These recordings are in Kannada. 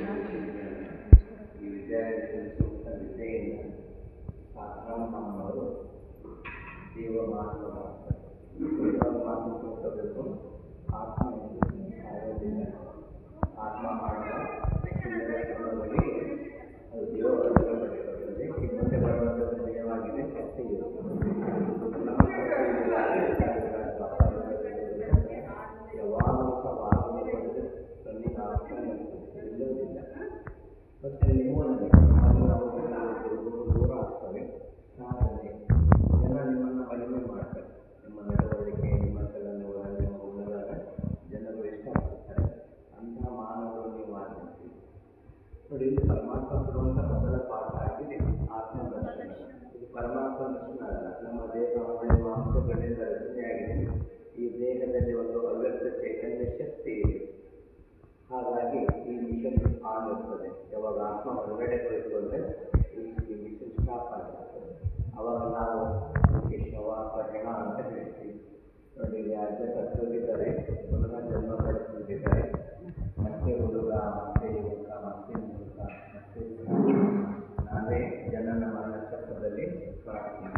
ಈ ವಿದ್ಯಾರ್ಥಿಗಳು ಸೂಕ್ತ ವಿದ್ಯೆಯಿಂದ ಸಾಧಾರಣ ನಮ್ಮವರು ಜೀವ ಮಾನವರಾಗ್ತಾರೆ ಜೀವ ಮಾತು ಕೊಟ್ಟಬೇಕು ಆತ್ಮ ಎಂದು ಸಾಯೋದಿಲ್ಲ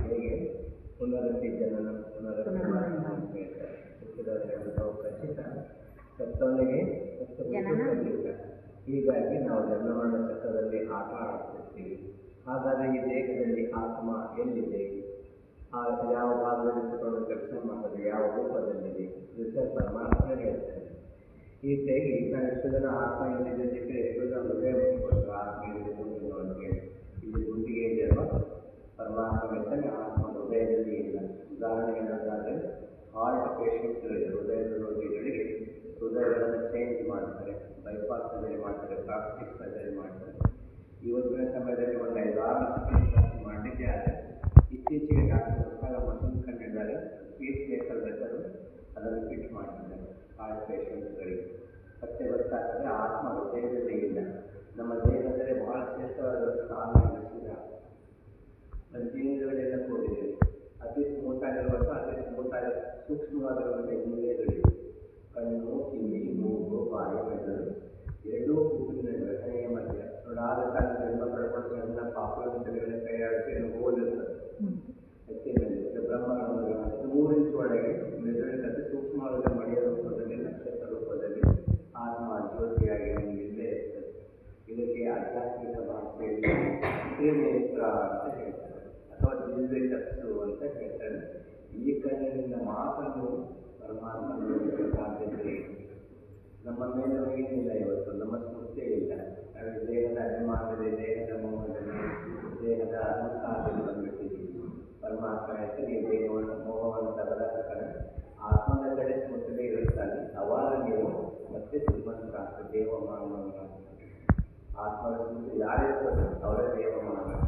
ಹೇಗೆ ಪುನರಪಿ ಜನನ ಹೇಳುವ ಖಚಿತ ಹೀಗಾಗಿ ನಾವು ಜನ್ಮಮರಣ ಚಕ್ರದಲ್ಲಿ ಆಟ ಆಡ್ತಿರ್ತೀವಿ ಹಾಗಾದರೆ ಈ ದೇಹದಲ್ಲಿ ಆತ್ಮ ಎಲ್ಲಿದೆ? ಆ ಯಾವ ಭಾಗದಲ್ಲಿ ತಗೊಂಡು ಕೆಲಸ ಮಾಡೋದು ಯಾವ ರೂಪದಲ್ಲಿದೆ? ಇದಕ್ಕೆ ಪರಮಾತ್ಮ ಈ ತೆಗಿ ನಾನು ಎಷ್ಟು ಜನ ಆತ್ಮ ಎಲ್ಲಿದೆ? ಅಂತ ಎಷ್ಟು ಜನ ಹೃದಯ ಆತ್ಮ ಎಲ್ಲಿದೆ? ಪರಮಾತ್ಮ ಆತ್ಮ ಹೃದಯದಲ್ಲಿ ಇಲ್ಲ. ಉದಾಹರಣೆ ಹೇಳೋದಾದ್ರೆ ಹಾರ್ಟ್ ಪೇಷಂಟ್ಗಳಿಗೆ ಹೃದಯದ ರೋಗಿಗಳಿಗೆ ಹೃದಯಗಳನ್ನು ಚೇಂಜ್ ಮಾಡ್ತಾರೆ ಬೈಪಾಸ್ ಸರ್ಜರಿ ಮಾಡ್ತಾರೆ ಪ್ಲಾಸ್ಟಿಕ್ ಸರ್ಜರಿ ಮಾಡ್ತಾರೆ. ಇವತ್ತಿನ ಸಮಯದಲ್ಲಿ ಒಂದು ಐದಾರು ಲಕ್ಷ ಮಾಡಲಿಕ್ಕೆ ಆದರೆ, ಇತ್ತೀಚೆಗೆ ಡಾಕ್ಟರ್ ಹೊಸದಾದ ಮಷಿನ್ ಕಂಡಿದ್ದಾರೆ ಪೀಸ್ ಮೇಕರ್ ಬೇಕಾದ್ರು ಅದನ್ನು ಫಿಟ್ ಮಾಡ್ತಿದ್ದಾರೆ ಹಾರ್ಟ್ ಪೇಷಂಟ್ಗಳಿಗೆ ಮತ್ತೆ ಗೊತ್ತಾಗ್ತದೆ, ಆತ್ಮ ಹೃದಯದಲ್ಲಿ ಇಲ್ಲ. ನಮ್ಮ ದೇಹದಲ್ಲಿ ಬಹಳ ಶ್ರೇಷ್ಠವಾದ ಸ್ಥಾನ ಶಿರ ಪಂಚೇಂದ್ರಿಯಗಳೆಲ್ಲ ಕೂಡಿದೆ ಅತಿ ಸ್ಮೂತ್ ಆಗಿರುವಂಥ ಅತಿ ಸ್ಮೂತ್ ಆಗಿ ಸೂಕ್ಷ್ಮವಾಗಿರುವಂಥ ಇಂದ್ರಿಯಗಳಿವೆ ಕಣ್ಣು ಕಿವಿ ಮೂಗು ಬಾಯಿ ಮೆದುಳು ಎರಡೂ ಕೂಪಿನ ಘಟನೆಯ ಮಧ್ಯ ನೋಡಾದ ನಮ್ಮ ಮೇಲೆ ಏನಿಲ್ಲ ಇವತ್ತು ನಮ್ಮ ಸ್ಮೃತಿ ಇಲ್ಲ ನಾವು ದೇಹದ ಅಭಿಮಾನದಲ್ಲಿ ದೇಹದ ಮೋಹದಲ್ಲಿ ದೇಹದ ಅಹಂಕಾರದಲ್ಲಿ ಬಂದ್ಬಿಟ್ಟಿದ್ದೀವಿ ಪರಮಾತ್ಮ ಹೇಳ್ತಾರೆ ಈ ದೇಹವನ್ನು ಮೋಹವನ್ನು ತೆಗೆದಾಕ್ತಾರೆ ಆತ್ಮದ ಕಡೆ ಸ್ಮೃತಿಗೆ ಇರುತ್ತಾನೆ ಅವಾಗ ನೀವು ಮತ್ತೆ ಶ್ರೀಮಂತರಾಗ್ತದೆ ದೇವ ಮಾನವರಾಗ್ತದೆ ಆತ್ಮದ ಸ್ಮೃತಿ ಯಾರಿರ್ತದೆ ಅವರೇ ದೇವ ಮಾನವ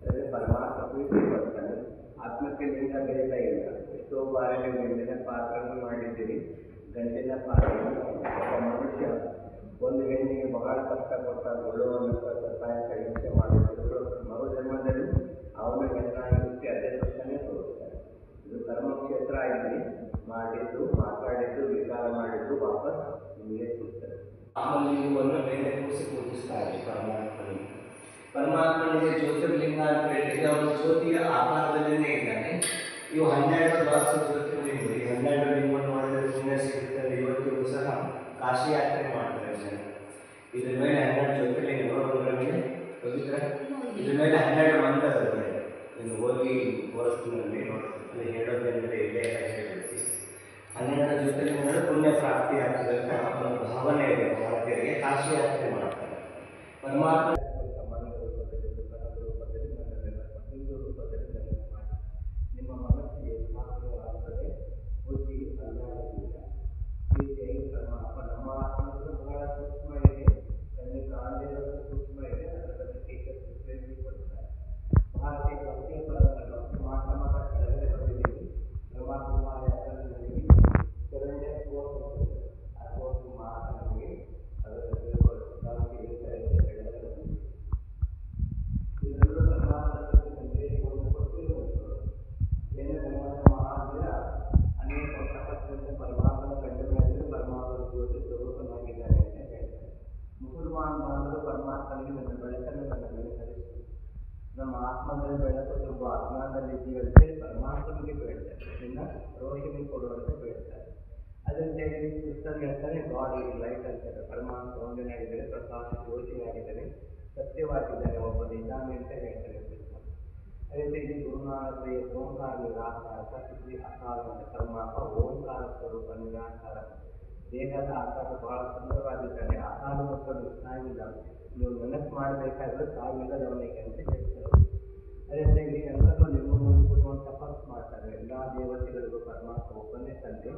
ಅಂದರೆ ಪರಮಾತ್ಮ ಪ್ರೀತಿ ಬರ್ತಾನೆ ಆತ್ಮಕ್ಕೆ ಲಿಂಗ ಭೇದ ಇಲ್ಲ ಎಷ್ಟೋ ಬಾರಿ ನೀವು ಗಂಡಿನ ಪಾತ್ರವನ್ನು ಮಾಡಿದ್ದೀರಿ ಗಂಡಿನ ಪಾತ್ರ ಒಬ್ಬ ಮನುಷ್ಯ ಒಂದು ಹೆಣ್ಣಿಗೆ ಬಹಳ ಕಷ್ಟ ಕೊಟ್ಟ ಗೊಳ್ಳುವನ್ನು ಸಹಾಯಕ ಹಿಂಸೆ ಮಾಡಿದ್ರು ಮರು ಜನ್ಮದಲ್ಲಿ ಅವನ ಹೆಣ್ಣಾಗಿ ಹುಟ್ಟಿ ಅದೇ ತಕ್ಷಣ ತೋರಿಸ್ತಾರೆ. ಇದು ಕರ್ಮಕ್ಷೇತ್ರ ಆಗಿದೆ ಮಾಡಿದ್ದು, ಮಾತಾಡಿದ್ದು, ವಿಚಾರ ಮಾಡಿದ್ದು ವಾಪಸ್ ನಿಮಗೆ ಸಿಗ್ತದೆ. ಆತ್ಮಲಿಂಗವನ್ನು ಮೇಲೆ ಕೂರಿಸಿ ಪೂಜಿಸ್ತಾರೆ ಪರಮಾತ್ಮನಿಗೆ. ಪರಮಾತ್ಮನಿಗೆ ಜ್ಯೋತಿರ್ಲಿಂಗ ಅಂತ ಹೇಳಿದ್ರೆ, ಅವನು ಜ್ಯೋತಿಯ ಆಕಾರದಲ್ಲೇ ಇದ್ದಾನೆ. ಇವು ಹನ್ನೆರಡು ದ್ವಾಸ ಜ್ಯೋತಿರ್ಲಿಂಗ ಈ ಹನ್ನೆರಡು ಲಿಂಗವನ್ನು ನೋಡಿದ್ರೆ ಪುಣ್ಯ ಸಿಗುತ್ತದೆ ಇವತ್ತಿಗೂ ಸಹ ಕಾಶಿ ಯಾತ್ರೆ ಮಾಡ್ತಾರೆ ಜನ ಇದ್ರ ಮೇಲೆ ಹನ್ನೆರಡು ಜ್ಯೋತಿರ್ಲಿಂಗ ನೋಡೋದ್ರ ಮೇಲೆ ಪವಿತ್ರ ಇದ್ರ ಮೇಲೆ ಹನ್ನೆರಡು ಮಂತ್ರಗಳು ಇನ್ನು ಹೋಗಿ ತೋರಿಸ್ತಿನಲ್ಲಿ ಅದು ಹೇಳೋದೆಂದರೆ ಇಲ್ಲೇ ಎಲ್ಲ ಹೇಳ್ತೀವಿ ಹನ್ನೆರಡು ಮಾಡಿದ್ರೆ ಪುಣ್ಯ ಪ್ರಾಪ್ತಿ ಆಗ್ತದೆ ಅಂತ ಒಂದು ಭಾವನೆ ಇದೆ. ಭಾರತೀಯರಿಗೆ ಕಾಶಿ ಯಾತ್ರೆ ಮಾಡ್ತಾರೆ. ಪರಮಾತ್ಮ ನಿಮ್ಮ ಮನಸ್ಸಿಗೆ ಸಾಧ್ಯವಾಗುತ್ತದೆ ಬುದ್ಧಿ ಅಲ್ಲಾಡುವುದಿಲ್ಲ ಹೀಗೆ ಪರಮಾತ್ಮ ನಮ್ಮ ಆತ್ಮದ ಬಹಳ ಸೂಕ್ಷ್ಮ ಇದೆ ಕಣ್ಣಿಗೆ ಕಾಣದಿರೋದು ಸೂಕ್ಷ್ಮ ಇದೆ ಅದರ ಬಗ್ಗೆ ಟೀಚರ್ಸ್ ಟ್ರೈನಿಂಗ್ ಕೊಡ್ತಾರೆ ಭಾರತೀಯ ಭಕ್ತಿಯ ಪರಂಪರೆ ಮಾಟ ಮಾಟ ಕೆಳಗಡೆ ಬಂದಿದ್ದೀವಿ ಬ್ರಹ್ಮಕುಮಾರ ಯಾತ್ರೆಯಲ್ಲಿ ಸೆವೆನ್ ಡೇಸ್ ಕೋರ್ಸ್ ಹೋಗ್ತದೆ ಆ ಕೋರ್ಸ್ ಮಾತ್ರ ನಮಗೆ ಅದನ್ನು ತಿಳ್ಕೊಳ್ಳೋದು ಕೆಳಗಡೆ ಬಂದಿದ್ದೀವಿ ಆತ್ಮದಲ್ಲಿ ಬೆಳಕು ತುಂಬ ಅಜ್ಞಾನದಲ್ಲಿ ಜೀವನಕ್ಕೆ ಪರಮಾತ್ಮನಿಗೆ ಬೇಡ್ತಾರೆ ನಿನ್ನ ರೋಹಿಣಿ ಕೊಡುವಂತೆ ಬೇಡ್ತಾರೆ ಅದರಿಂದ ಇಲ್ಲಿ ಹೇಳ್ತಾರೆ ಹೇಳ್ತಾನೆ ಗಾಡ್ ಇಸ್ ಲೈಟ್ ಅಂತಾರೆ ಪರಮಾತ್ಮ ಒಂದಿನಾಗಿದ್ದಾರೆ ಪ್ರಕಾಶ ಜ್ಯೋತಿಯಾಗಿದ್ದಾನೆ ಸತ್ಯವಾಗಿದ್ದಾನೆ ಒಬ್ಬ ನಿಜಾಮಿ ಅಂತ ಹೇಳ್ತಾರೆ ಕ್ರಿಸ್ತನ್ ಅದೇ ರೀತಿ ಗುರುನಾನಕರಿಗೆ ಓಂಕಾರ ನಿರಾಕಾರ ಸತ್ಯ ಅಕಾಲ ಅಂತ ಪರಮಾತ್ಮ ಓಂಕಾರ ಸ್ವರೂಪ, ನಿರಾಕಾರ. ದೇಹದ ಆಕಾರ ಬಹಳ ಸುಂದರವಾಗಿದ್ದಾನೆ. ಆಕಾರ ಮಕ್ಕಳು ಸಾಗಿಲ್ಲ ನೀವು ನೆನಪು ಮಾಡಬೇಕಾದ್ರೆ ಸಾವಿಲ್ಲದವನಿಗೆ ಅಂತ ಹೇಳ್ತಾರೆ. ಅದೇ ರೀತಿ ನಿಮ್ಮನ್ನು ತಪಸ್ಸು ಮಾಡ್ತಾರೆ. ಎಲ್ಲ ದೇವತೆಗಳಿಗೂ ಪರಮಾತ್ಮ ಒಬ್ಬನೇ ತಂದೆ.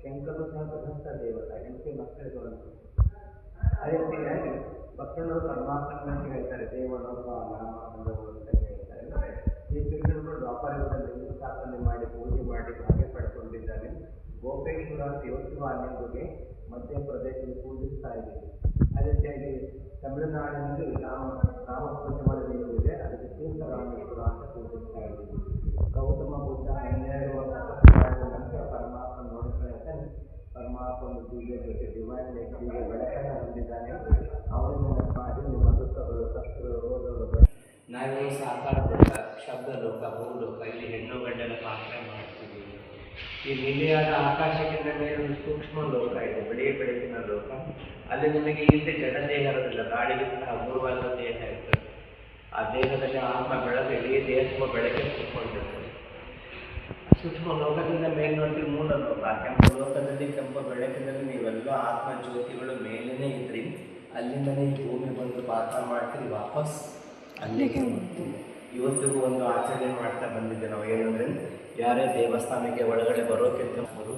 ಶಂಕರು ಸಹ ಗೃಹಸ್ಥ ದೇವತ ಹೆಂಡತಿ ಮಕ್ಕಳಿಗೂ ಅಂತ. ಅದೇ ರೀತಿಯಾಗಿ ಭಕ್ತರು ಪರಮಾತ್ಮನ ಹೇಳ್ತಾರೆ ದೇವನೊಬ್ಬ ನಾಮ ಅಂತ ಹೇಳ್ತಾರೆ ಕೃಷ್ಣನು ದ್ವಾಪರದಲ್ಲಿ ಸ್ಥಾಪನೆ ಮಾಡಿ ಪೂಜೆ ಮಾಡಿ ಭಾಗ್ಯ ಪಡ್ಕೊಂಡಿದ್ದಾರೆ. ಗೋಪೇಶ್ವರ ದೇವಸ್ಥಾನಗಳಿಗೆ ಮಧ್ಯಪ್ರದೇಶದಲ್ಲಿ ಪೂಜಿಸ್ತಾ ಇದ್ದೀವಿ ಅದೇ ರೀತಿಯಾಗಿ ತಮಿಳುನಾಡಿನಲ್ಲಿ ರಾಮ ರಾಮ ಪೂಜೆ ಮಾಡೋದು ಇದೆ ಅದಕ್ಕೆ ತೀರ್ಥರಾಮೇಶ್ವರ ಅಂತ ಪೂಜಿಸ್ತಾ ಇದ್ದೀವಿ ಗೌತಮ ಬುದ್ಧ ಹನ್ನೆರಡು ನಂತರ ಪರಮಾತ್ಮ ನೋಡಿಕೊಳ್ಳುತ್ತೆ ಪರಮಾತ್ಮ ದಿವ್ಯ ಜೊತೆ ಡಿವೈನ್ ದಿವ್ಯ ಬೆಳಕನ್ನು ಹೊಂದಿದ್ದಾನೆ. ಅವರನ್ನು ಮಾಡಿ ನಿಮ್ಮ ದುಃಖಗಳು, ಕಷ್ಟಗಳು, ರೋಗಗಳು ನಾವೇನು ಸಾಕಾರ ಲೋಕ ಶಬ್ದ ಲೋಕ ಭೂಲೋಕ, ಇಲ್ಲಿ ಹೆಣ್ಣು ಗಂಡನ ಪಾತ್ರ ಮಾಡ್ತೀವಿ ಈ ನೀಲಿಯಾದ ಆಕಾಶಕ್ಕಿಂತ ಮೇಲೆ ಒಂದು ಸೂಕ್ಷ್ಮ ಲೋಕ ಇದೆ ಬೆಳೆಯ ಬೆಳಕಿನ ಲೋಕ. ಅಲ್ಲಿ ನಿಮಗೆ ಹಿಂದೆ ಜಡ ದೇಹ ಇರೋದಿಲ್ಲ ಗಾಳಿಗೆ ಸಹ ಅಪೂರ್ವವಾದ ದೇಹ ಇರ್ತದೆ. ಆ ದೇಹದಲ್ಲಿ ಆತ್ಮ ಬೆಳೆದು ಇಡೀ ದೇಹ ತುಂಬ ಬೆಳಕೆ ತುಂಬಿಕೊಂಡಿರ್ತದೆ ಸೂಕ್ಷ್ಮ ಲೋಕದಿಂದ ಮೇಲೆ ನೋಡ್ತೀವಿ ಮೂಲ ಲೋಕ ಕೆಂಪು ಲೋಕದಲ್ಲಿ ಕೆಂಪು ಬೆಳಕಿನಲ್ಲಿ ನೀವೆಲ್ಲ ಆತ್ಮ ಜ್ಯೋತಿಗಳು ಮೇಲೇನೆ ಇದ್ರಿ ಅಲ್ಲಿಂದನೇ ಈ ಭೂಮಿ ಬಂದು ಪಾತ್ರ ಮಾಡ್ತೀರಿ ವಾಪಸ್ ಅಲ್ಲಿಗೆ. ಇವತ್ತಿಗೂ ಒಂದು ಆಚರಣೆ ಮಾಡ್ತಾ ಬಂದಿದ್ದೆ ನಾವು ಏನಂದ್ರೆ ಯಾರೇ ದೇವಸ್ಥಾನಕ್ಕೆ ಒಳಗಡೆ ಬರೋಕ್ಕಿಂತ ಮೊದಲು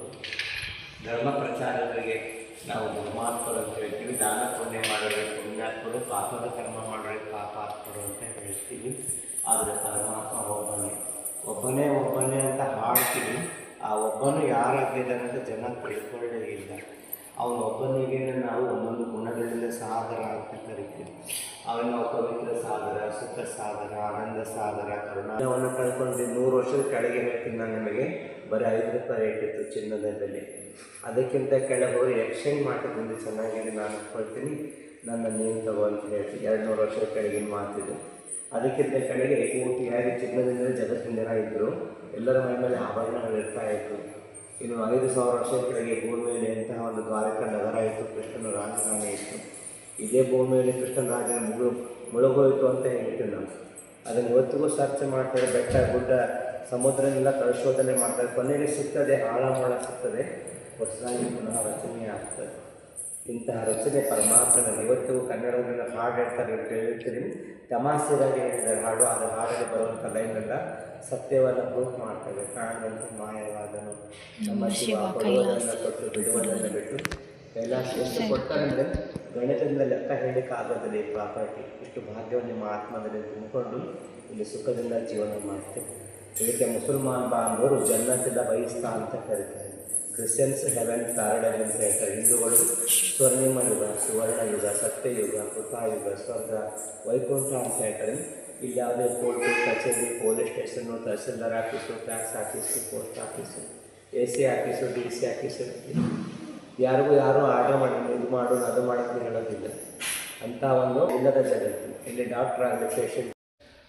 ಧರ್ಮ ಪ್ರಚಾರಗಳಿಗೆ ನಾವು ಧರ್ಮಾತ್ಮರು ಅಂತ ಹೇಳ್ತೀವಿ ದಾನ ಪುಣ್ಯ ಮಾಡಬೇಕು ಪುಣ್ಯಾತ್ಮರು, ಪಾಪದ ಕರ್ಮ ಮಾಡಬೇಕು ಪಾಪಾತ್ಮರು ಅಂತ ಹೇಳ್ತೀವಿ ಆದರೆ ಪರಮಾತ್ಮ ಒಬ್ಬನೇ ಒಬ್ಬನೇ ಒಬ್ಬನೇ ಅಂತ ಹಾಡ್ತೀವಿ. ಆ ಒಬ್ಬನು ಯಾರಾಗಿದ್ದಾನೆ ಅಂತ ಜನ ತಿಳ್ಕೊಳ್ಳೇ ಇಲ್ಲ. ಅವನ ಒಬ್ಬನಿಗೆ ನಾವು ಒಂದೊಂದು ಗುಣಗಳಿಂದ ಸಾಗರ ಅಂತ ಕರಿತೀವಿ. ಅವನ ಪವಿತ್ರ ಸಾಗರ ಸುಖ ಸಾಗರ ಆನಂದ ಸಾಗರ ಅವನ ಕಳ್ಕೊಂಡು ನೂರು ವರ್ಷದ ಕೆಳಗೆ ಹೇಳ್ತೀನಿ ನಾನು ನಿಮಗೆ. ಬರೀ ಐದು ರೂಪಾಯಿ ರೇಟ್ ಇತ್ತು ಚಿನ್ನದ ಬೆಲೆ ಅದಕ್ಕಿಂತ ಕೆಳಗೆ ಎಕ್ಸ್ಚೇಂಜ್ ಮಾಡ್ತಿದ್ದೀನಿ ಚೆನ್ನಾಗಿದೆ ನಾನು ಕೊಡ್ತೀನಿ ನನ್ನ ನೀನು ತಗೋ ಅಂತ ಹೇಳ್ತೀನಿ. ಎರಡು ನೂರು ವರ್ಷದ ಕೆಳಗಿನ ಮಾತಿದೆ. ಅದಕ್ಕಿಂತ ಕಡೆಗೆ ಕೋಟಿಯಾಗಿ ಚಿನ್ನದಿಂದ ಜಗತ್ತಿನ ಜನ ಇದ್ದರು ಎಲ್ಲರ ಮೈ ಮೇಲೆ ಇರ್ತಾ ಇತ್ತು. ಇನ್ನು ಐದು ಸಾವಿರ ವರ್ಷದ ಕಡೆಗೆ ಭೂಮಿಯಲ್ಲಿ ಎಂತಹ ಒಂದು ದ್ವಾರಕ ನಗರ ಇತ್ತು. ಕೃಷ್ಣನ ರಾಜಧಾನಿ ಇತ್ತು. ಇದೇ ಭೂಮಿಯಲ್ಲಿ ಕೃಷ್ಣನ ರಾಜನ ಮುಳು, ಮುಳುಗೋಯಿತು ಅಂತ ಹೇಳ್ತೀವಿ ನಾವು ಅದನ್ನು ಇವತ್ತಿಗೂ ಸರ್ಚ್ ಮಾಡ್ತಾರೆ. ಬೆಟ್ಟ, ಗುಡ್ಡ, ಸಮುದ್ರನೆಲ್ಲ ಪರಿಶೋಧನೆ ಮಾಡ್ತಾರೆ. ಕೊನೆಗೆ ಸಿಗ್ತದೆ, ಆಳಮಾಳ ಸಿಗ್ತದೆ. ಹೊಸದಾಗಿ ಪುನಃ ರಚನೆ ಆಗ್ತದೆ ಇಂತಹ ರಚನೆ ಪರಮಾತ್ಮನಲ್ಲಿ ಇವತ್ತು ಕನ್ನಡದಲ್ಲಿ ಹಾಡು ಹೇಳ್ತಾರೆ ಅಂತ ಹೇಳ್ತೀನಿ. ತಮಾಸೆಗಾಗಿ ಹೇಳಿದ್ದಾರೆ ಹಾಡು ಅದು ಹಾಡಲ್ಲಿ ಬರುವಂಥ ಲೈನೆಲ್ಲ ಸತ್ಯವನ್ನು ಪ್ರೂಫ್ ಮಾಡ್ತದೆ ಕಾಣದಂತೆ ಮಾಯವಾದನು. ನಮ್ಮ ಶಿವ ಕೊಟ್ಟು ಬಿಡುವುದನ್ನು ಬಿಟ್ಟು ಕೈಲಾಸ ಎಷ್ಟು ಗಣಿತದಿಂದ ಲೆಕ್ಕ ಹೇಳಲಿಕ್ಕೆ ಆಗೋದಿಲ್ಲ ಈ ಪ್ರಾಪರ್ಟಿ. ಇಷ್ಟು ಭಾಗ್ಯವನ್ನು ನಿಮ್ಮ ಆತ್ಮದಲ್ಲಿ ತುಂಬಿಕೊಂಡು ಇಲ್ಲಿ ಸುಖದಿಂದ ಜೀವನ ಮಾಡ್ತೇವೆ ಇದಕ್ಕೆ ಮುಸಲ್ಮಾನ್ ಬಾಂಧವರು ಜನ್ನತಿದ ಬಯಸ್ತಾ ಅಂತ ಕರೀತಾರೆ ಕ್ರಿಶ್ಚಿಯನ್ಸ್ ಹೆವೆನ್ ಪ್ಯಾರಡೈಸ್ ಅಂತ ಹೇಳ್ತಾರೆ ಹಿಂದೂಗಳು ಸ್ವರ್ಣಿಮ ಯುಗ ಸುವರ್ಣ ಯುಗ ಸತ್ಯಯುಗ ಕೃತಾಯುಗ ಸ್ವರ್ಗ ವೈಕುಂಠ ಅಂತ ಹೇಳ್ತಾರೆ ಇಲ್ಲಿ ಯಾವುದೇ ಕೋರ್ಟು ಕಚೇರಿ police station tahsildar office tax office post office A C office D C office ಯಾರಿಗೂ ಯಾರೂ ಆರ್ಡರ್ ಮಾಡಿ ಇದು ಮಾಡು, ಅದು ಮಾಡೋಕ್ಕೆ ಹೇಳೋದಿಲ್ಲ. ಅಂಥ ಒಂದು ಇಲ್ಲದ ಜಗತ್ತು. ಇಲ್ಲಿ ಡಾಕ್ಟರ್ ಆಗಲಿ ಪೇಷಂಟ್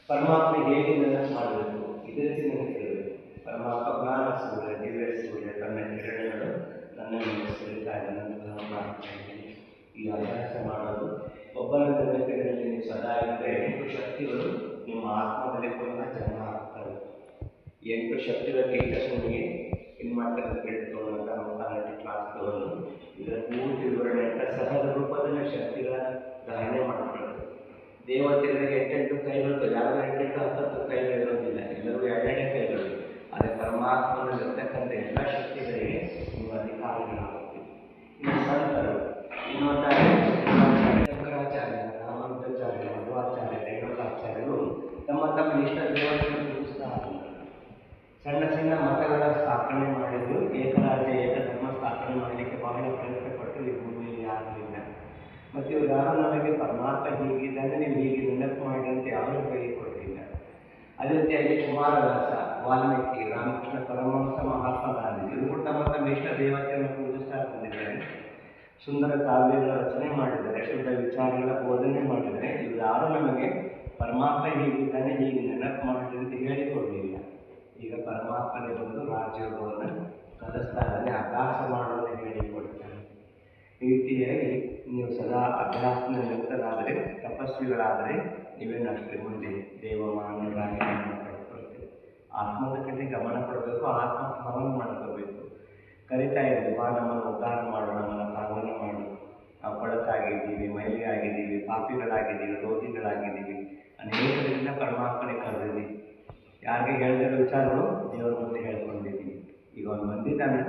ಪರಮಾತ್ಮ ಹೇಗೆ ನೆನಪು ಮಾಡಬೇಕು? ಇದೇ ರೀತಿ ನನಗೆ ಹೇಳಬೇಕು ಜ್ಞಾನ ಸೂರ್ಯ ದಿವ್ಯ ಸೂರ್ಯ ತನ್ನ ಕಿರಣಗಳು ನನ್ನ ಮೇಲೆ ಸುರಿತಾ ಇದೆ ಈ ಅಭ್ಯಾಸ ಮಾಡೋದು ಒಬ್ಬನ ಜಗತ್ತಿನಲ್ಲಿ ನೀವು ಸದಾ ಇದ್ದರೆ ಎಂಟು ಶಕ್ತಿಗಳು ನಿಮ್ಮ ಆತ್ಮದಲ್ಲಿ ಪುನಃ ಜನ್ಮ ಆಗ್ತವೆ. ಎಂಟು ಶಕ್ತಿಗಳ ಟೀಚರ್ಸ್ನಿಗೆ ಇದು ಮಾಡ್ತಾರೆ ಕೇಳ್ಕೊಳ್ಳುವಂಥ ಮುಖಾನಟಿ ಕ್ಲಾಸ್ ತಗೊಂಡು ಇದರ ಪೂರ್ತಿ ವಿವರಣೆ ಅಂತ ಸಹಜ ರೂಪದಲ್ಲಿ ಶಕ್ತಿಗಳ ಗ್ರಹಣೆ ಮಾಡ್ಕೊಳ್ಳೋದು. ದೇವತೆಗಳಿಗೆ ಎಂಟೆಂಟು ಕೈಗಳು ಯಾವ ಎಂಟೆಂಟು ಹತ್ತತ್ತು ಕೈಗಳು ಇರೋದಿಲ್ಲ. ಎಲ್ಲರಿಗೂ ಎರಡೆರಡೇ ಕೈಗಳು. ಪರಮಾತ್ಮನಲ್ಲಿರ್ತಕ್ಕಂಥ ಎಲ್ಲ ಶಕ್ತಿಗಳಿಗೆ ನೀವು ಅಧಿಕಾರಿಗಳಾಗುತ್ತೀವಿ ಇನ್ನು ಸಂತರು, ಇನ್ನೊಂದಾಗಿ ಶಂಕರಾಚಾರ್ಯ, ರಾಮಾನುಜಾಚಾರ್ಯ ಮಧ್ವಾಚಾರ್ಯ ರೇಣುಕಾಚಾರ್ಯರು ತಮ್ಮ ತಮ್ಮ ಇಷ್ಟ ದೇವರನ್ನು ಪೂಜಿಸ್ತಾ ಸಣ್ಣ ಸಣ್ಣ ಮತಗಳ ಸ್ಥಾಪನೆ ಮಾಡಿದ್ದು, ಏಕರಾಜ್ಯ, ಏಕಧರ್ಮ ಸ್ಥಾಪನೆ ಮಾಡಲಿಕ್ಕೆ ಬಹಳ ಪ್ರಯತ್ನ ಪಟ್ಟು ಈ ಭೂಮಿಯಲ್ಲಿ ಆಗಲಿಲ್ಲ ಮತ್ತು ಇವರು ಯಾರು ನಮಗೆ ಪರಮಾತ್ಮ ಹೀಗಿದ್ದಾನೆ, ನೀವು ಹೀಗೆ ನೆನಪು ಅಂತ ಯಾರೂ ಹೇಳಿಕೊಡಲಿಲ್ಲ ಅದೇ ರೀತಿಯಾಗಿ ಕುಮಾರದಾಸ ವಾಲ್ಮೀಕಿ ರಾಮಕೃಷ್ಣ ಪರಮಹಂಸ ಮಹಾತ್ಮಗಾಂಧೀಜಿ ಮೊಟ್ಟ ಮತ್ತು ಮಿಶ್ರ ದೇವತೆಯನ್ನು ಪೂಜಿಸ್ತಾ ಬಂದಿದ್ದಾರೆ. ಸುಂದರ ಕಾವ್ಯಗಳ ರಚನೆ ಮಾಡಿದ್ದಾರೆ, ಶುದ್ಧ ವಿಚಾರಗಳ ಬೋಧನೆ ಮಾಡಿದರೆ ಇವು ಯಾರು ನಮಗೆ? ಪರಮಾತ್ಮ ಹೇಗಿದ್ದಾನೆ, ಹೀಗೆ ನೆನಪು ಮಾಡಿದೆ ಅಂತ ಹೇಳಿಕೊಡಲಿಲ್ಲ. ಈಗ ಪರಮಾತ್ಮನೇ ಬಂದು ರಾಜ್ಯೋಗವನ್ನು ಕಲಿಸ್ತಾ ಇದ್ದಾನೆ ಅಭ್ಯಾಸ ಮಾಡೋದನ್ನು ಹೇಳಿಕೊಡ್ತಾನೆ. ಈ ರೀತಿಯಾಗಿ ನೀವು ಸದಾ ಅಭ್ಯಾಸ ನಿರತರಾದರೆ, ತಪಸ್ವಿಗಳಾದರೆ ನೀವೇನಷ್ಟೇ ಮುಂದೆ ದೇವಮಾನರಾಗಿ ಆತ್ಮದ ಕಡೆ ಗಮನ ಕೊಡಬೇಕು ಆತ್ಮ ಸ್ಮರಣ ಮಾಡ್ಕೋಬೇಕು ಕರಿತಾ ಇದ್ದು, ಬಾ ನಮ್ಮನ್ನು ಉದ್ಧಾರ ಮಾಡು, ನಮ್ಮನ್ನು ಸಾಧನ ಮಾಡು. ನಾವು ಕೊಳತಾಗಿದ್ದೀವಿ ಮೈಲಿ ಆಗಿದ್ದೀವಿ ಪಾಪಿಗಳಾಗಿದ್ದೀವಿ, ರೋಗಿಗಳಾಗಿದ್ದೀವಿ. ಅನೇಕರಿಂದ ಪರಮಾತ್ಮನೆ ಕರೆದಿದ್ದೀವಿ ಯಾರಿಗೆ ಹೇಳಿದ ವಿಚಾರಗಳು ದೇವರ ಮುಂದೆ ಹೇಳ್ಕೊಂಡಿದ್ದೀವಿ ಈಗ ಒಂದು ಬಂದಿದ್ದಾನೆ,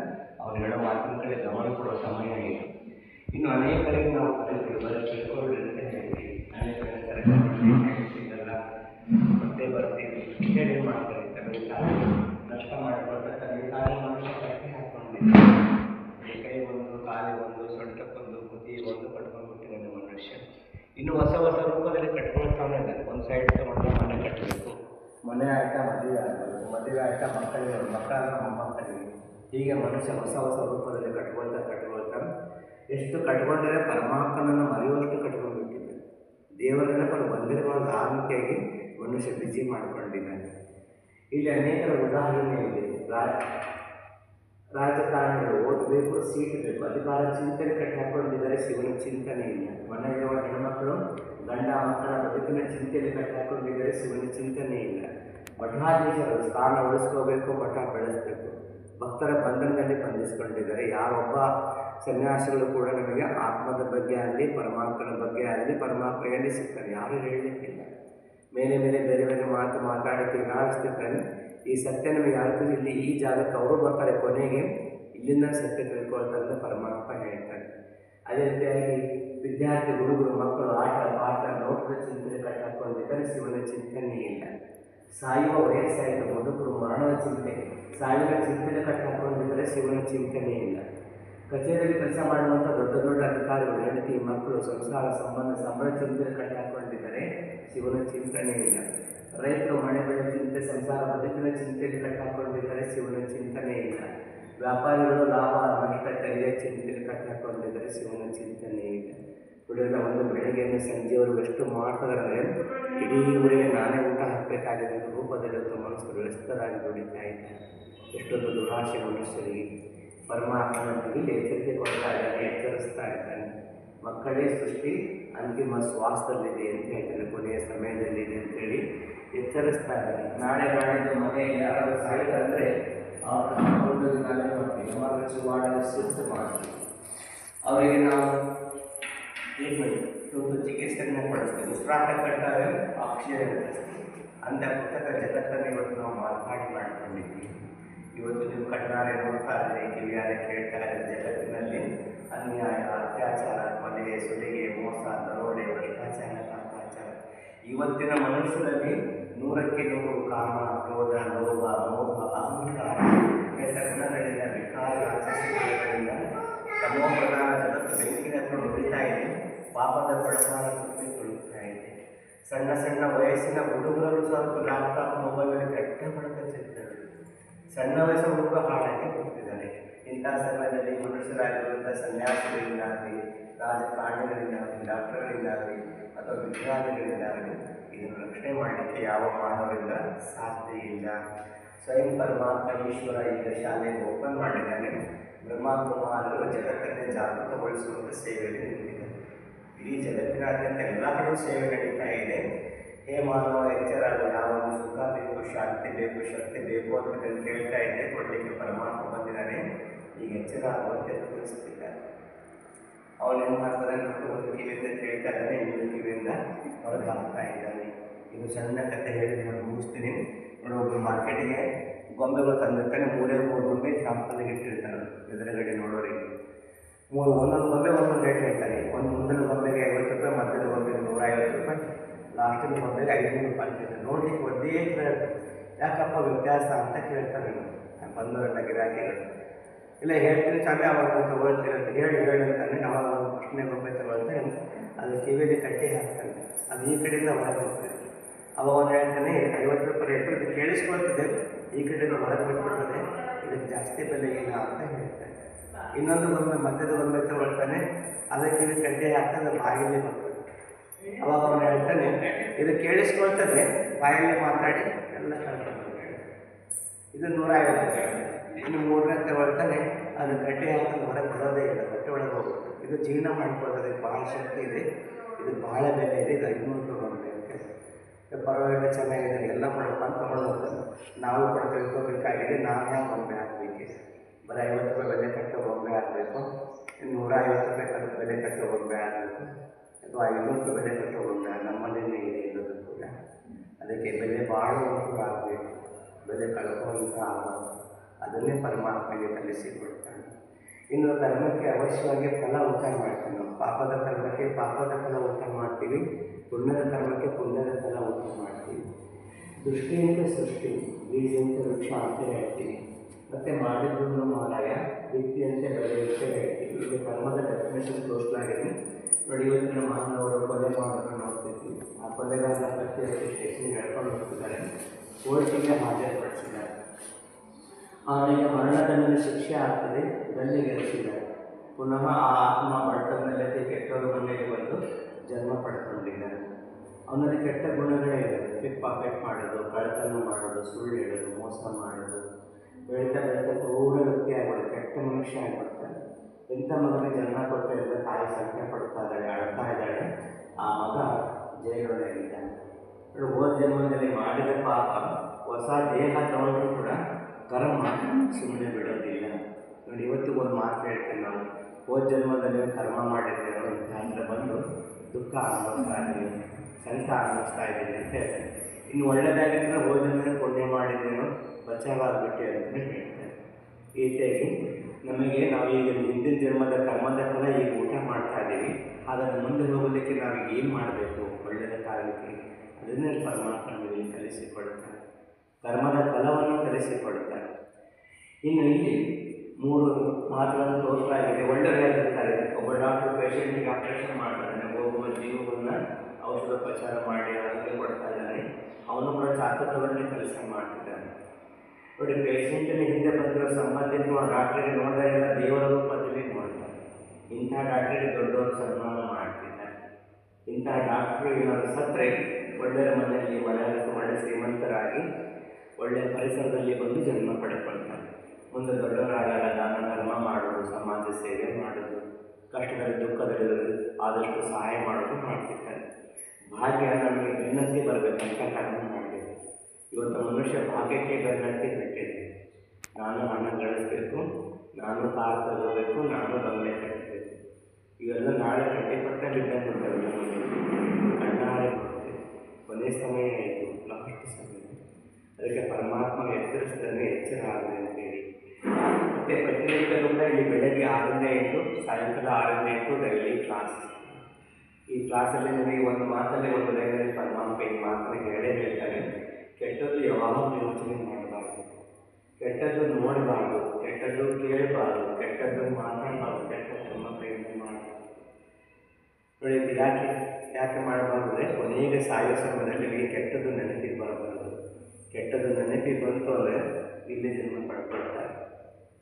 ಅವ್ರು ಹೇಳೋ ಮಾತಿನ ಕಡೆ ಗಮನ ಕೊಡೋ ಸಮಯ ಇದೆ ಇನ್ನು ಅನೇಕರಿಗೆ ನಾವು ಕರೀತೀವಿ ಬರೀ ತಿಳ್ಕೊಳ್ಳಿ ಅಂತ ಹೇಳ್ತೀವಿ ಅನೇಕರ ಕರೆಕ್ಟಿಲ್ಲ ಮತ್ತೆ ಬರ್ತೀವಿ ಹೇಳಿ ಮಾಡ್ತಾರೆ ತಂದೆ ತಾಯಿ ನಷ್ಟ ಮಾಡಿಕೊಂಡು ತಂದೆ ತಾಯಿ ಮನುಷ್ಯ ಕಟ್ಟಿ ಹಾಕೊಂಡಿದ್ದೀವಿ ಕೈ ಒಂದು ಕಾಲಿ ಒಂದು ಸೊಂಟಕ್ಕೊಂದು ಬುದ್ಧಿ ಒಂದು ಕಟ್ಕೊಂಡ್ಬಿಟ್ಟಿದ್ದಾನೆ ಮನುಷ್ಯ ಇನ್ನು ಹೊಸ ಹೊಸ ರೂಪದಲ್ಲಿ ಕಟ್ಕೊಳ್ತಾನೆ ಇದ್ದಾನೆ ಒಂದು ಸೈಡ್ ತಗೊಂಡು ಮನೆ ಕಟ್ಟಬೇಕು ಮನೆ ಆಯ್ತಾ ಮದುವೆ ಆಗಬೇಕು ಮದುವೆ ಆಯ್ತಾ ಮಕ್ಕಳಿಗೆ ಮಕ್ಕಳ ಮೊಮ್ಮಕ್ಕಳಿಗೆ, ಹೀಗೆ ಮನುಷ್ಯ ಹೊಸ ಹೊಸ ರೂಪದಲ್ಲಿ ಕಟ್ಕೊಳ್ತಾ ಕಟ್ಕೊಳ್ತಾ, ಎಷ್ಟು ಕಟ್ಕೊಂಡರೆ ಪರಮಾತ್ಮನನ್ನು ಮರೆಯುವಷ್ಟು ಕಟ್ಕೊಂಡ್ಬಿಟ್ಟಿದ್ದಾನೆ ದೇವರ ನೆನಪನ್ನು ಬಂದಿರುವ ಧಾರ್ಮಿಕೆಯಾಗಿ ಮನುಷ್ಯ ಬಿಸಿ ಮಾಡಿಕೊಂಡಿದ್ದಾನೆ. ಇಲ್ಲಿ ಅನೇಕರ ಉದಾಹರಣೆ ಇದೆ ರಾಜಕಾರಣಿಗಳು ಓಟ್ ಬೇಕು ಸೀಟ್ ಬೇಕು ಅಧಿಕಾರ ಚಿಂತನೆ ಕಟ್ಟಿ ಹಾಕೊಂಡಿದ್ದಾರೆ ಶಿವನ ಚಿಂತನೆ ಇಲ್ಲ ಮನೆಯಲ್ಲಿರುವ ಹೆಣ್ಮಕ್ಳು ಗಂಡ ಮಕ್ಕಳ ಬದುಕಿನ ಚಿಂತೆಯಲ್ಲಿ ಕಟ್ಟಿ ಹಾಕೊಂಡಿದ್ದಾರೆ ಶಿವನ ಚಿಂತನೆ ಇಲ್ಲ ಮಠಾಧೀಶರು ಸ್ಥಾನ ಉಳಿಸ್ಕೋಬೇಕು ಮಠ ಬೆಳೆಸಬೇಕು ಭಕ್ತರ ಬಂಧನದಲ್ಲಿ ಬಂಧಿಸಿಕೊಂಡಿದ್ದಾರೆ ಯಾರೊಬ್ಬ ಸನ್ಯಾಸಿಗಳು ಕೂಡ ನಮಗೆ ಆತ್ಮದ ಬಗ್ಗೆ ಆಗಲಿ ಪರಮಾತ್ಮನ ಬಗ್ಗೆ ಆಗಲಿ ಪರಮಾತ್ಮೆಯಲ್ಲಿ ಸಿಗ್ತಾರೆ ಯಾರು ಹೇಳಲಿಕ್ಕಿಲ್ಲ ಮೇಲೆ ಮೇಲೆ ಬೇರೆ ಬೇರೆ ಮಾತು ಮಾತಾಡಿ ತಿರುಗಾಡಿಸ್ತಿರ್ತಾರೆ ಈ ಸತ್ಯ ನಮಗೆ ಯಾರು ಇಲ್ಲಿ ಈ ಜಾಗಕ್ಕೆ ಅವರು ಬರ್ತಾರೆ ಕೊನೆಗೆ. ಇಲ್ಲಿಂದ ಸತ್ಯ ತಿಳ್ಕೊಳ್ತಾರೆ ಅಂತ ಪರಮಾತ್ಮ ಹೇಳ್ತಾರೆ. ಅದೇ ರೀತಿಯಾಗಿ ವಿದ್ಯಾರ್ಥಿ ಹುಡುಗರು ಮಕ್ಕಳು ಆಟ, ಪಾಠ, ನೋಟದ ಚಿಂತನೆ ಕಟ್ಟಾಕೊಂಡಿದ್ದರೆ ಶಿವನ ಚಿಂತನೆ ಇಲ್ಲ. ಸಾಯುವ ವಯಸ್ಸಾಯಿತು ಮುದುಕರು ಮರಣದ ಚಿಂತೆ. ಸಾವಿನ ಚಿಂತನೆ ಕಟ್ಟಾಕೊಂಡಿದ್ದರೆ ಶಿವನ ಚಿಂತನೆ ಇಲ್ಲ. ಕಚೇರಿಯಲ್ಲಿ ಕೆಲಸ ಮಾಡುವಂಥ ದೊಡ್ಡ ದೊಡ್ಡ ಅಧಿಕಾರಿಗಳು, ಹೆಂಡತಿ, ಮಕ್ಕಳು, ಸಂಸಾರ, ಸಂಬಂಧ, ಸಂಬಳ ಚಿಂತನೆ ಕಟ್ಟಾಕೊಂಡಿದ್ದರೆ ಶಿವನ ಚಿಂತನೆ ಇಲ್ಲ. ರೈತರು ಮಳೆ ಬೆಳೆ ಚಿಂತೆ, ಸಂಸಾರ ಬದುಕಿನ ಚಿಂತೆಯಲ್ಲಿ ಕಟ್ಟಾಕೊಂಡಿದ್ದಾರೆ ಶಿವನ ಚಿಂತನೆ ಇಲ್ಲ. ವ್ಯಾಪಾರಿಗಳು ಲಾಭ, ನಷ್ಟ, ತೆರಿಗೆ ಚಿಂತೆಯಲ್ಲಿ ಕಟ್ಟಾಕೊಂಡಿದ್ದಾರೆ ಶಿವನ ಚಿಂತನೆ ಇಲ್ಲ. ಉಳಿದ ಒಂದು ಬೆಳಗ್ಗೆಯಿಂದ ಸಂಜೆವರೆಗೂ ಎಷ್ಟು ಮಾಡ್ತಾರೆ ಇಡೀ ಊರಿಗೆ ನಾನೇ ಊಟ ಹಾಕಬೇಕಾಗಿದೆ ರೂಪದಲ್ಲಿ ಅವರು ಮನಸ್ಸು ವ್ಯಸ್ತರಾಗಿ ದುಡಿತಾ ಇದ್ದಾರೆ. ಎಷ್ಟೊಂದು ದುರಾಶೆ ಮನುಷ್ಯರಿಗೆ. ಪರಮಾತ್ಮನ ಇಲ್ಲಿ ಎಚ್ಚರಿಕೆ ಕೊಡ್ತಾ ಇದ್ದಾನೆ, ಎಚ್ಚರಿಸ್ತಾ ಇದ್ದಾನೆ. ಮಕ್ಕಳೇ ಸೃಷ್ಟಿ, ಅಂತಿಮ ಶ್ವಾಸದಲ್ಲಿದೆ ಅಂತ ಹೇಳ್ತಾರೆ, ಕೊನೆಯ ಸಮಯದಲ್ಲಿದೆ ಅಂತೇಳಿ ಎಚ್ಚರಿಸ್ತಾ ಇದ್ದಾರೆ ನಾಳೆ ನಾಡಿದ್ದು ಮನೆ ಯಾರಾದರೂ ಸಾಯ್ತಾರೆ ಅವ್ರ ನಾಳೆ ಮಾಡ್ತೀವಿ ವಾರ್ಡಲ್ಲಿ ಶಿಫ್ಟ್ ಮಾಡ್ತೀವಿ ಅವರಿಗೆ ನಾವು ತುರ್ತು ಚಿಕಿತ್ಸೆಯನ್ನು ಕೊಡಿಸ್ತೀವಿ. ಉಸಿರಾಟ ಕಟ್ಟಾಗ ಆಕ್ಸಿಜನ್ ಅಂತ ಪುಸ್ತಕ ಜಗತ್ತನ್ನು ಇವತ್ತು ನಾವು ಮಾರ್ಪಾಡು ಮಾಡ್ಕೊಂಡಿದ್ದೀವಿ. ಇವತ್ತು ನೀವು ಕಣ್ಣಾರೆ ನೋಡ್ತಾ ಇದ್ದೀರಿ ಯಾರೇ ಕೇಳ್ತಾ ಇದ್ದೀರಿ ಜಗತ್ತಿನಲ್ಲಿ. ಅನ್ಯಾಯ, ಅತ್ಯಾಚಾರ, ಕೊಲೆ, ಸುಲಿಗೆ, ಮೋಸ, ದರೋಡೆ, ಭ್ರಷ್ಟಾಚಾರ ಕಾಟಾಚಾರ ಇವತ್ತಿನ ಮನುಷ್ಯರಲ್ಲಿ ನೂರಕ್ಕೆ ನೂರು ಕಾಮ, ಕ್ರೋಧ, ಲೋಭ, ಮೋಹ, ಅಹಂಕಾರ ಕೆಟ್ಟಗಳಿಂದ ವಿಕಾರ ರಾಕ್ಷಸಗಳಿಂದ ತಮೋಪ್ರಧಾನ ಜಗತ್ತು ಬೆಂಕಿನ ಹತ್ರ ಇದೆ, ಪಾಪದ ಬಡಪಾನ ತುಂಬಿಕೊಳ್ಳುತ್ತಾ ಇದೆ. ಸಣ್ಣ ಸಣ್ಣ ವಯಸ್ಸಿನ ಹುಡುಗರು ಸ್ವಲ್ಪ ಲ್ಯಾಪ್ಟಾಪ್ ಮೊಬೈಲಲ್ಲಿ ಕೆಟ್ಟ ಬಡಕ ಸಣ್ಣ ವಯಸ್ಸಿನ ಹುಡುಗ ಹಾಳಾಗಿ ಹೋಗ್ತಿದ್ದಾರೆ ಇಂಥ ಸಮಯದಲ್ಲಿ ಮನುಷ್ಯರಾಗಿರುವಂಥ ಸನ್ಯಾಸಿಗಳಿಂದಾಗಲಿ ರಾಜಕಾರಣಿಗಳಿಂದಾಗಲಿ ಡಾಕ್ಟರ್ಗಳಿಂದಾಗಲಿ ಅಥವಾ ವಿಜ್ಞಾನಿಗಳಿಂದಾಗಲಿ ಇದನ್ನು ರಕ್ಷಣೆ ಮಾಡಲಿಕ್ಕೆ ಯಾವ ಮಾನವರಿಂದ ಸಾಧ್ಯ ಇಲ್ಲ. ಸ್ವಯಂ ಪರಮಾತ್ಮ ಈಶ್ವರ ಈಗ ಶಾಲೆಯನ್ನು ಓಪನ್ ಮಾಡಿದ್ದಾನೆ ಬ್ರಹ್ಮ ಕುಮಾರರು ಜಗತ್ತನ್ನೇ ಜಾಗೃತಗೊಳಿಸುವಂಥ ಸೇವೆಯಲ್ಲಿ ನಿಂತಿದ್ದಾರೆ ಇಡೀ ಜಗತ್ತಿನಾದ್ಯಂತ ಎಲ್ಲ ಸೇವೆ ನಡೀತಾ ಇದೆ. ಹೇ ಮಾನವ, ಎಚ್ಚರ, ಯಾವಾಗ ಸುಖ ಬೇಕು, ಶಾಂತಿ ಬೇಕು, ಶಕ್ತಿ ಬೇಕು ಅಂತ ಕೇಳ್ತಾ ಇದ್ದೆ, ಕೊಡಲಿಕ್ಕೆ ಪರಮಾತ್ಮ ಎಚ್ಚರ ಆಗುವಂತೆ ತೋರಿಸ್ತಿದ್ದಾರೆ ಅವನೇನು ಮಾಡ್ತಾರೆ ಮತ್ತು ಒಂದು ಕಿವಿಯಿಂದ ಕೇಳ್ತಾ ಇದ್ದಾನೆ, ಇನ್ನೊಂದು ಕಿವಿಯಿಂದ ಹೊರಗೆ ಹಾಕ್ತಾ ಇದ್ದಾನೆ. ಇದು ಸಣ್ಣ ಕಥೆ ಹೇಳಿ ನಾನು ಮುಗಿಸ್ತೀನಿ. ನೋಡಿ ಒಬ್ಬರು ಮಾರ್ಕೆಟಿಗೆ ಗೊಂಬೆಗಳು ತಂದಿರ್ತಾನೆ, ಮೂರೇ ಮೂರು ಗೊಂಬೆ ಶಾಂಪಲ್ಗೆ ಇಟ್ಟಿರ್ತಾರೆ ಎದುರುಗಡೆ ನೋಡೋರಿಗೆ. ಮೂರು, ಒಂದೊಂದು ಗೊಂಬೆ ಒಂದೊಂದು ರೇಟ್ ಹೇಳ್ತಾರೆ ಒಂದು ಮುಂದಿನ ಗೊಂಬೆಗೆ ಐವತ್ತು ರೂಪಾಯಿ, ಮಧ್ಯದ ಗೊಂಬೆಗೆ ನೂರೈವತ್ತು ರೂಪಾಯಿ ಲಾಸ್ಟಿನ ಗೊಂಬೆಗೆ ಐದುನೂರು ರೂಪಾಯಿ ಅಂತಿದೆ ನೋಡಿ ಒಂದೇ ಯಾಕಪ್ಪ ವ್ಯತ್ಯಾಸ ಅಂತ ಕೇಳ್ತಾರೆ ಬಂದವರೆಲ್ಲ ಗಿರಾಕಿಗಳು. ಇಲ್ಲ, ಹೇಳ್ತೀನಿ ಸ್ವಾಮಿ ಅವಾಗ ತಗೊಳ್ತೀರ ಅಂತ ಹೇಳಿ ಹೇಳಿ ಅಂತಾನೆ ಅವಾಗ ಪ್ರಶ್ನೆ ಒಬ್ಬ ತಗೊಳ್ತಾನೆ ಅದು ಕಿವಿಯಲ್ಲಿ ಕಟ್ಟಿ ಹಾಕ್ತಾನೆ. ಅದು ಈ ಕಡೆಯಿಂದ ಹೊರಗೆ ಹೋಗ್ತದೆ ಅವಾಗ ಅವ್ನು ಹೇಳ್ತಾನೆ ಐವತ್ತು ರೂಪಾಯಿ ರೇಟು, ಇದು ಕೇಳಿಸ್ಕೊಳ್ತದೆ. ಈ ಕಡೆಯಿಂದ ಹೊರಗೆ ಬಿಟ್ಬಿಡ್ತದೆ ಇದಕ್ಕೆ ಜಾಸ್ತಿ ಬೆಲೆ ಇಲ್ಲ ಅಂತ ಹೇಳ್ತಾನೆ. ಇನ್ನೊಂದು ಒಮ್ಮೆ, ಮಧ್ಯದ ಒಮ್ಮೆ ತಗೊಳ್ತಾನೆ. ಅದಕ್ಕೆ ಕಿವಿ ಕಟ್ಟಿ ಹಾಕ್ತಾನೆ ಅದು ಬಾಯಲ್ಲಿ ಬರ್ತದೆ. ಅವಾಗ ಅವನು ಹೇಳ್ತಾನೆ, ಇದು ಕೇಳಿಸ್ಕೊಳ್ತದೆ, ಬಾಯಲ್ಲಿ ಮಾತಾಡಿ, ಎಲ್ಲ ಕಳ್ಕೊಂಡು ಇದು ನೂರ ಐವತ್ತು ಇನ್ನು ಮೂರನೇ ಬರ್ತಾನೆ, ಅದು ಗಡ್ಡೆ ಅಂತ ಹೊರಗೆ ಬರೋದೇ ಇಲ್ಲ ಹೊಟ್ಟೆ ಒಳಗೆ ಹೋಗುತ್ತೆ ಇದು ಜೀರ್ಣ ಮಾಡ್ಕೊಳ್ಳೋದಕ್ಕೆ ಭಾಳ ಶಕ್ತಿ ಇದೆ. ಇದು ಭಾಳ ಬೆಲೆ ಇದೆ, ಇದು ಐದುನೂರು ರೂಪಾಯಿ ಪರವಾಗಿಲ್ಲ ಚೆನ್ನಾಗಿದೆ ಎಲ್ಲ ಮಾಡಪ್ಪ ಅಂತ ಹೋಗ್ತಾರೆ ನಾವು ಕೂಡ ತಿಳ್ಕೊಬೇಕಾಗಿದೆ ನಾನು ಹ್ಯಾಂಗೆ ಬೊಂಬೆ ಹಾಕಬೇಕು? ಬರೀ ಐವತ್ತು ರೂಪಾಯಿ ಬೆಲೆ ಕಟ್ಟೋ ಬೊಂಬೆ ಹಾಕಬೇಕು. ನೂರ ಐವತ್ತು ರೂಪಾಯಿ ಕಟ್ಟೋ ಬೆಲೆ ಕಟ್ಟೋ ಬೊಂಬೆ ಹಾಕಬೇಕು. ಅಥವಾ ಐನೂರು ಬೆಲೆ ಕಟ್ಟೋ ಬೊಂಬೆ ನಮ್ಮಲ್ಲಿನೇ ಇದೆ ಇರೋದು ಕೂಡ. ಅದಕ್ಕೆ ಬೆಲೆ ಭಾಳ ಉಂಟು ಆಗಬೇಕು. ಬೆಲೆ ಕಳ್ಕೊಳ್ಳೋದು ಆಗಬಾರ್ದು ಅದನ್ನೇ ಪರಮಾತ್ಮನಿಗೆ ಕಲಿಸಿಕೊಡ್ತಾನೆ ಇನ್ನು ಕರ್ಮಕ್ಕೆ ಅವಶ್ಯವಾಗಿ ಫಲ ಊಟ ಮಾಡ್ತೀವಿ ನಾವು ಪಾಪದ ಕರ್ಮಕ್ಕೆ ಪಾಪದ ಫಲ ಊಟ ಮಾಡ್ತೀವಿ. ಪುಣ್ಯದ ಕರ್ಮಕ್ಕೆ ಪುಣ್ಯದ ಫಲ ಊಟ ಮಾಡ್ತೀವಿ. ದೃಷ್ಟಿಯಿಂದ ಸೃಷ್ಟಿ ಬೀಜಂತೆ ವೃಕ್ಷ ಅಂತ ಹೇಳ್ತೀವಿ. ಮತ್ತು ಮಾಡಿದ್ರು ಮಾರಾಯ ವ್ಯಕ್ತಿಯಂತೆ ಬೆಳೆಯುತ್ತೆ ಹೇಳ್ತೀವಿ. ಇದು ಕರ್ಮದ ಡೆಫಿನೇಷನ್ ತೋರಿಸಲಾಗಿದೆ ನೋಡಿ ಇವತ್ತಿನ ಮಾನವರು ಕೊಲೆ ಮಾಡೋದನ್ನು ನೋಡ್ತೀವಿ ಆ ಕೊಲೆಗಳನ್ನ ಪ್ರತಿಯೊಂದು ಹೇಳ್ಕೊಂಡು ಹೋಗ್ತಿದ್ದಾರೆ. ಕೋರ್ಟಿಗೆ ಹಾಜರುಪಡಿಸಿದ್ದಾರೆ. ಅವನಿಗೆ ಮರಣದಂಡನೆ ಶಿಕ್ಷೆ ಆಗ್ತದೆ ಗಲ್ಲಿಗೇರಿಸಿದ್ದಾರೆ ಪುನಃ ಆ ಆತ್ಮ ಬಡತನದಲ್ಲಿ ಕೆಟ್ಟವರ ಮನೆಯಲ್ಲಿ ಬಂದು ಜನ್ಮ ಪಡ್ಕೊಂಡಿದ್ದಾರೆ. ಅವನಲ್ಲಿ ಕೆಟ್ಟ ಗುಣಗಳೇ ಇದೆ ಪಿಕ್ ಪಾಕೆಟ್ ಮಾಡೋದು, ಕಳ್ಳತನ ಮಾಡೋದು, ಸುಳ್ಳು ಹೇಳೋದು, ಮೋಸ ಮಾಡೋದು. ಬೆಳೀತಾ ಬೆಳೀತಾ ಕ್ರೂರ ವ್ಯಕ್ತಿ ಆಗ್ಬೋದು ಕೆಟ್ಟ ಮನುಷ್ಯ ಆಗ್ಬಿಡ್ತಾನೆ ಎಂಥ ಮಗನಿಗೆ ಜನ್ಮ ಕೊಟ್ಟಿದ್ದ ತಾಯಿ ಸಂಖ್ಯೆ ಪಡ್ತಾ ಇದ್ದಾಳೆ, ಅಳ್ತಾ ಇದ್ದಾಳೆ? ಆ ಮಗ ಜೈಲೊಳಗಿದ್ದಾನೆ ಹೋದ ಜನ್ಮದಲ್ಲಿ ಮಾಡಿದ ಪಾಪ, ಹೊಸ ದೇಹ ತಗೊಂಡ್ರು ಕೂಡ ಕರ್ಮ ಸುಮ್ಮನೆ ಬಿಡೋದಿಲ್ಲ. ನೋಡಿ, ಇವತ್ತು ಒಂದು ಮಾತು ಹೇಳ್ತೇವೆ ನಾವು. ಹೋದ ಜನ್ಮದಲ್ಲಿ ಕರ್ಮ ಮಾಡಿದ್ದೇವೆ ಅಂತ ಅಂದರೆ ಬಂದು ದುಃಖ ಅನುಭವಿಸ್ತಾ ಇದ್ದೀವಿ ಸಂತ ಅನುಭವಿಸ್ತಾ ಇದ್ದೀವಿ ಅಂತ ಹೇಳ್ತಾರೆ ಇನ್ನು ಒಳ್ಳೆಯದಾಗಿದ್ದರೆ ಹೋದ ಜನ್ಮದಲ್ಲಿ ಪುಣ್ಯ ಮಾಡಿದ್ದೇನೋ, ಬಚಾವಾಗ್ಬಿಟ್ಟೆ ಅಂತ ಹೇಳ್ತಾರೆ. ಈ ನಮಗೆ ನಾವು ಈಗ ಹಿಂದಿನ ಜನ್ಮದ ಕರ್ಮದ ಫಲ ಈಗ ಊಟ ಮಾಡ್ತಾ ಇದ್ದೀವಿ. ಹಾಗಾದ್ರೆ ಮುಂದೆ ಹೋಗಲಿಕ್ಕೆ ನಾವು ಏನು ಮಾಡಬೇಕು? ಒಳ್ಳೆಯದ ಕಾರಣಕ್ಕೆ ಅದನ್ನೇ ಪರಮಾತ್ಮ ನಮಗೆ ಕಲಿಸಿಕೊಡುತ್ತಾರೆ. ಕರ್ಮದ ಫಲವನ್ನು ಕಲಿಸಿಕೊಡುತ್ತಾರೆ. ಇನ್ನು ಇಲ್ಲಿ ಮೂರು ಮಾತುಗಳನ್ನು ತೋರಿಸಲಾಗಿದೆ ಒಳ್ಳೆಯದಾಗಿರ್ತಾರೆ ಒಬ್ಬ ಡಾಕ್ಟರ್ ಪೇಷಂಟಿಗೆ ಆಪರೇಷನ್ ಮಾಡ್ತಾನೆ. ಒಬ್ಬ ಜೀವವನ್ನು ಔಷಧೋಪಚಾರ ಮಾಡಿ ಆರೋಗ್ಯ ಕೊಡ್ತಾ ಇದ್ದಾನೆ. ಅವನು ಕೂಡ ಚಾತುರ್ಯವನ್ನೇ ಕೆಲಸ ಮಾಡ್ತಿದ್ದಾನೆ. ನೋಡಿ ಪೇಷಂಟಿನ ಹಿಂದೆ ಬಂದಿರೋ ಸಂಬಂಧಿಕರು ಆ ಡಾಕ್ಟರಿಗೆ ನೋಡಿದಾಗ ಎಲ್ಲ ದೇವರ ರೂಪದಲ್ಲಿ ನೋಡ್ತಾರೆ. ಇಂಥ ಡಾಕ್ಟರಿಗೆ ದೊಡ್ಡವರು ಸನ್ಮಾನ ಮಾಡ್ತಿದ್ದಾರೆ. ಇಂಥ ಡಾಕ್ಟ್ರು ಏನಾದರೂ ಸತ್ತರೆ ಒಳ್ಳೆಯ ಮನೆಯಲ್ಲಿ ಒಳ್ಳೆಯ ಒಳ್ಳೆ ಶ್ರೀಮಂತರಾಗಿ ಒಳ್ಳೆಯ ಪರಿಸರದಲ್ಲಿ ಬಂದು ಜನ್ಮ ಪಡೆದುಕೊಳ್ತಾರೆ ಒಂದು ದೊಡ್ಡವರಾಗಲ್ಲ ದಾನ ಧರ್ಮ ಮಾಡೋದು ಸಮಾಜ ಸೇವೆ ಮಾಡೋದು ಕಷ್ಟದಲ್ಲಿ, ದುಃಖದಲ್ಲಿ ಆದಷ್ಟು ಸಹಾಯ ಮಾಡೋದು ಮಾಡ್ತಿರ್ತಾರೆ. ಭಾಗ್ಯ ನಮಗೆ ಬರಬೇಕು ಬರಬೇಕಂತ ಕಾರಣ ಮಾಡಿದೆ ಇವತ್ತು ಮನುಷ್ಯ ಭಾಗ್ಯಕ್ಕೆ ಬೆನ್ನತ್ತಿ ಬಿಟ್ಟಿದೆ. ನಾನು ಹಣ ಗಳಿಸ್ಬೇಕು, ನಾನು ಕಾರ್ ತಗೋಬೇಕು, ನಾನು ಬಂಗಲೆ ಕಟ್ಟಬೇಕು ಇವೆಲ್ಲ ನಾಳೆ ಕಟ್ಟಿಪಟ್ಟ ಬಿದ್ದಂಗೆ ಕಣ್ಣಾರೆ ಬರುತ್ತೆ. ಕೊನೆ ಸಮಯ ಆಯಿತು. ಸಮಯ ಅದಕ್ಕೆ ಪರಮಾತ್ಮ ಎಚ್ಚರಿಸ್ತಾನೆ ಎಚ್ಚರ ಆಗಲಿ ಅಂತೇಳಿ ಮತ್ತು ಪ್ರತಿನಿತ್ಯಲೂ ಕೂಡ ಇಲ್ಲಿ ಬೆಳಗ್ಗೆ ಆರನೇ ಎಂಟು, ಸಾಯಂಕಾಲ ಆರನೇ ಎಂಟು ಡೈಲಿ ಕ್ಲಾಸ್ ಈ ಕ್ಲಾಸಲ್ಲಿ ನಿಮಗೆ ಒಂದು ಮಾತಲ್ಲಿ ಒಂದು ಲೈನಲ್ಲಿ ಪರಮಾತ್ಮ ಈ ಮಾತನ್ನು ಹೇಳೇ ಹೇಳ್ತಾರೆ. ಕೆಟ್ಟದ್ದು ಯಾವಾಗಲೂ ಯೋಚನೆ ಮಾಡಬಾರ್ದು. ಕೆಟ್ಟದ್ದು ನೋಡಬಾರ್ದು. ಕೆಟ್ಟದ್ದು ಕೇಳಬಾರ್ದು. ಕೆಟ್ಟದ್ದು ಮಾತಾಡಬಾರ್ದು. ಕೆಟ್ಟದ್ದು ಕರ್ಮ ಪ್ರಯತ್ನ ಮಾಡಬಾರ್ದು. ಯಾಕೆ ಯಾಕೆ ಮಾಡಬಾರ್ದು ಅಂದರೆ ಕೊನೆಗೆ ಸಾಯೋ ಸಮಯದಲ್ಲಿ ಕೆಟ್ಟದ್ದು ಬರಬಾರ್ದು ಕೆಟ್ಟದ್ದು ನೆನಪಿ ಬಂತು ಅಂದರೆ ಇಲ್ಲಿ ಜನ್ಮ ಪಡ್ಕೊಳ್ತಾರೆ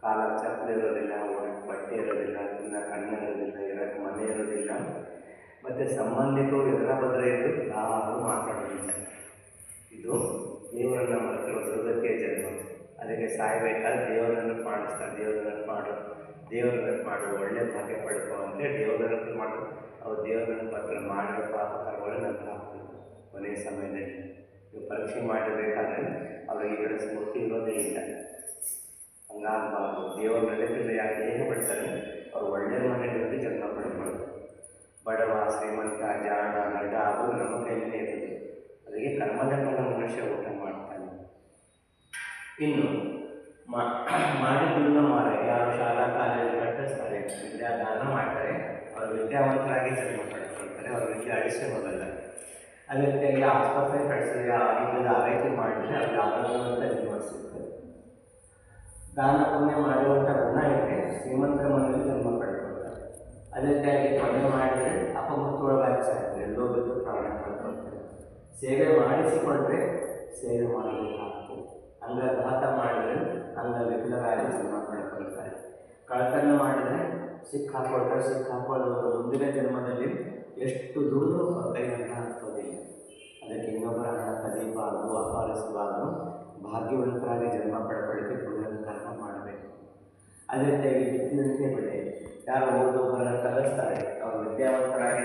ಕಾಲ ಚಪ್ಪಲಿ ಇರೋದಿಲ್ಲ ಒಣಕ್ಕೆ ಬಟ್ಟೆ ಇರೋದಿಲ್ಲ, ತಿನ್ನ ಅನ್ನ ಇರೋದಿಲ್ಲ ಇರೋಕ್ಕೆ ಮನೆ ಇರೋದಿಲ್ಲ. ಮತ್ತು ಸಂಬಂಧಿಕರು ಎದುರ ಬದ್ರೆ ಇದ್ದು ಯಾರು ಮಾತಾಡೋದಿಲ್ಲ. ಇದು ದೇವರನ್ನು ಮರೆತಿರೋ ದುರ್ಗತಿಯ ಜನ್ಮ. ಅದಕ್ಕೆ ಸಾಯಬೇಕಾದ್ರೆ ದೇವರನ್ನು ಮಾಡಿಸ್ತಾರೆ ದೇವರನ್ನು ಮಾಡು ದೇವರನ್ನು ಮಾಡು, ಒಳ್ಳೆ ಭಾಗ್ಯ ಪಡ್ಕೋ ಅಂತೇಳಿ ದೇವರನ್ನು ಮಾಡು. ಅವ್ರು ದೇವರನ್ನು ಪಾತ್ರ ಮಾಡಿರೋ ಪಾಪ ಕರ್ಗಳು ಹಾಕ್ಬೇಕು. ಕೊನೆಯ ಸಮಯದಲ್ಲಿ. ನೀವು ಪರೀಕ್ಷೆ ಮಾಡಬೇಕಾದ್ರೆ ಅವ್ರಿಗೆ ಈ ಕಡೆ ಸ್ಮೃತಿ ಇರೋದೇ ಇಲ್ಲ. ಹಂಗಾಗಬಾರ್ದು. ದೇವರ ನೆನಪಿಲ್ಲ ಯಾಕೆ ಹೇಗೆ ಬಿಡ್ತಾರೆ ಅವ್ರು ಒಳ್ಳೆಯ ಮನೆಗಳಲ್ಲಿ ಜನ್ಮ ಪಡ್ಕೊಳ್ಳೋದು. ಬಡವ, ಶ್ರೀಮಂತ, ಜಾಣ ನಡ ಅದು ನಮ್ಮ ಕೈಯಲ್ಲೇ ಇರುತ್ತೆ ಅದಕ್ಕೆ ಕರ್ಮದ ಮನುಷ್ಯ ಊಟ ಮಾಡ್ತಾನೆ ಇನ್ನು ಮಾಡಿದ್ದನ್ನು ಮಾರ. ಯಾರು ಶಾಲಾ ಕಾಲೇಜು ಕಟ್ಟಿಸ್ತಾರೆ, ವಿದ್ಯಾದಾನ ಮಾಡ್ತಾರೆ, ಅವರು ವಿದ್ಯಾವಂತರಾಗಿ ಜನ್ಮ ಪಡ್ಕೊಳ್ತಾರೆ, ಅವ್ರ ವಿದ್ಯೆ ಹೋಗಲ್ಲ ಅದೇ ರೀತಿಯಾಗಿ ಆಸ್ಪತ್ರೆ ಕಟ್ಟಿಸಿದ್ರೆ ಆಗಿದ್ದದ ಆರೈಕೆ ಮಾಡಿದರೆ ಅದು ಆರೋಗ್ಯವಂತ ಜೀವನ ಸಿಗ್ತದೆ. ದಾನ ಪುಣ್ಯ ಮಾಡುವಂಥ ಗುಣ ಇದ್ದರೆ ಶ್ರೀಮಂತರ ಮನೆಯಲ್ಲಿ ಜನ್ಮ ಪಡ್ಕೊಳ್ತಾರೆ. ಅದೇ ರೀತಿಯಾಗಿ ಪಣ್ಯ ಮಾಡಿದರೆ ಅಪಮೃತ್ಯೊಳಗಾಗಿ ಸಾಯ್ತಾರೆ ಎಲ್ಲೋ ಬಿದ್ದು ಪ್ರಾಣ ಕಳ್ಕೊಳ್ತಾರೆ. ಸೇವೆ ಮಾಡಿಸಿಕೊಂಡ್ರೆ ಸೇವೆ ಮಾಡಬೇಕಾಗ್ತದೆ ಅಂಗಘಾತ ಮಾಡಿದರೆ ಅಂಗವಿಕಲರಾಗಿ ಜನ್ಮ ಪಡ್ಕೊಳ್ತಾರೆ. ಕಳ್ತನ ಮಾಡಿದರೆ ಸಿಕ್ಕಾಕೊಳ್ತಾರೆ. ಹಾಕೊಳ್ಳೋ ಮುಂದಿನ ಜನ್ಮದಲ್ಲಿ ಎಷ್ಟು ದುಡಿದ್ರೂ ಅಂತ ಆಗ್ತೋದಿಲ್ಲ ಅದಕ್ಕೆ ಇನ್ನೊಬ್ಬರ ಹಣ ಕದೀಬಾರ್ದು ಅಪಹರಿಸಬಾರ್ದು ಭಾಗ್ಯವಂತರಾಗಿ ಜನ್ಮ ಪಡ್ಕೊಳ್ಳಿಕ್ಕೆ ಕರ್ಮ ಮಾಡಬೇಕು. ರೀತಿಯಾಗಿ ಬಿಸಿಲಿನ ಬೆಳೆ ಯಾರು ಒಬ್ಬೊಬ್ಬರನ್ನು ಕಲಿಸ್ತಾರೆ. ಅವರು ವಿದ್ಯಾವಂತರಾಗಿ